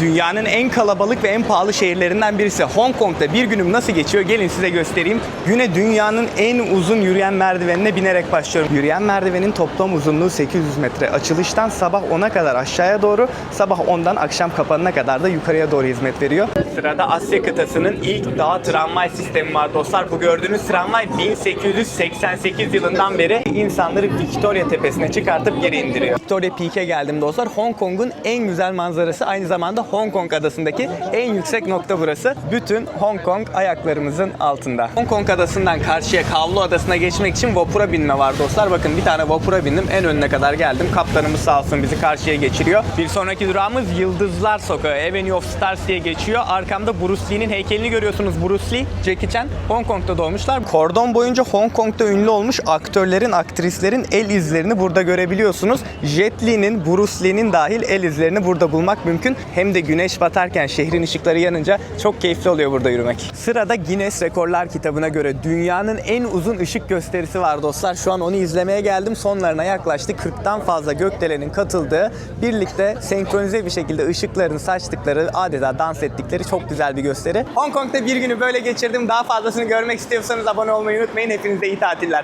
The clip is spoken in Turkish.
Dünyanın en kalabalık ve en pahalı şehirlerinden birisi Hong Kong'da bir günüm nasıl geçiyor gelin size göstereyim. Güne dünyanın en uzun yürüyen merdivenine binerek başlıyorum. Yürüyen merdivenin toplam uzunluğu 800 metre. Açılıştan sabah 10'a kadar aşağıya doğru, sabah 10'dan akşam kapanana kadar da yukarıya doğru hizmet veriyor. Sırada Asya kıtasının ilk dağ tramvay sistemi var dostlar. Bu gördüğünüz tramvay 1888 yılından beri insanları Victoria tepesine çıkartıp geri indiriyor. Victoria Peak'e geldim dostlar. Hong Kong'un en güzel manzarası aynı zamanda Hong Kong adasındaki en yüksek nokta burası. Bütün Hong Kong ayaklarımızın altında. Hong Kong adasından karşıya Kavlu adasına geçmek için vapura binme var dostlar. Bakın bir tane vapura bindim. En önüne kadar geldim. Kaptanımız sağ olsun bizi karşıya geçiriyor. Bir sonraki durağımız Yıldızlar Sokağı. Avenue of Stars diye geçiyor. Arkamda Bruce Lee'nin heykelini görüyorsunuz. Bruce Lee, Jackie Chan Hong Kong'da doğmuşlar. Kordon boyunca Hong Kong'da ünlü olmuş aktörlerin, aktrislerin el izlerini burada görebiliyorsunuz. Jet Li'nin, Bruce Lee'nin dahil el izlerini burada bulmak mümkün. Hem de güneş batarken şehrin ışıkları yanınca çok keyifli oluyor burada yürümek. Sırada Guinness Rekorlar kitabına göre dünyanın en uzun ışık gösterisi var dostlar. Şu an onu izlemeye geldim. Sonlarına yaklaştık. 40'tan fazla gökdelenin katıldığı, birlikte senkronize bir şekilde ışıklarını saçtıkları, adeta dans ettikleri çok güzel bir gösteri. Hong Kong'da bir günü böyle geçirdim. Daha fazlasını görmek istiyorsanız abone olmayı unutmayın. Hepinize iyi tatiller.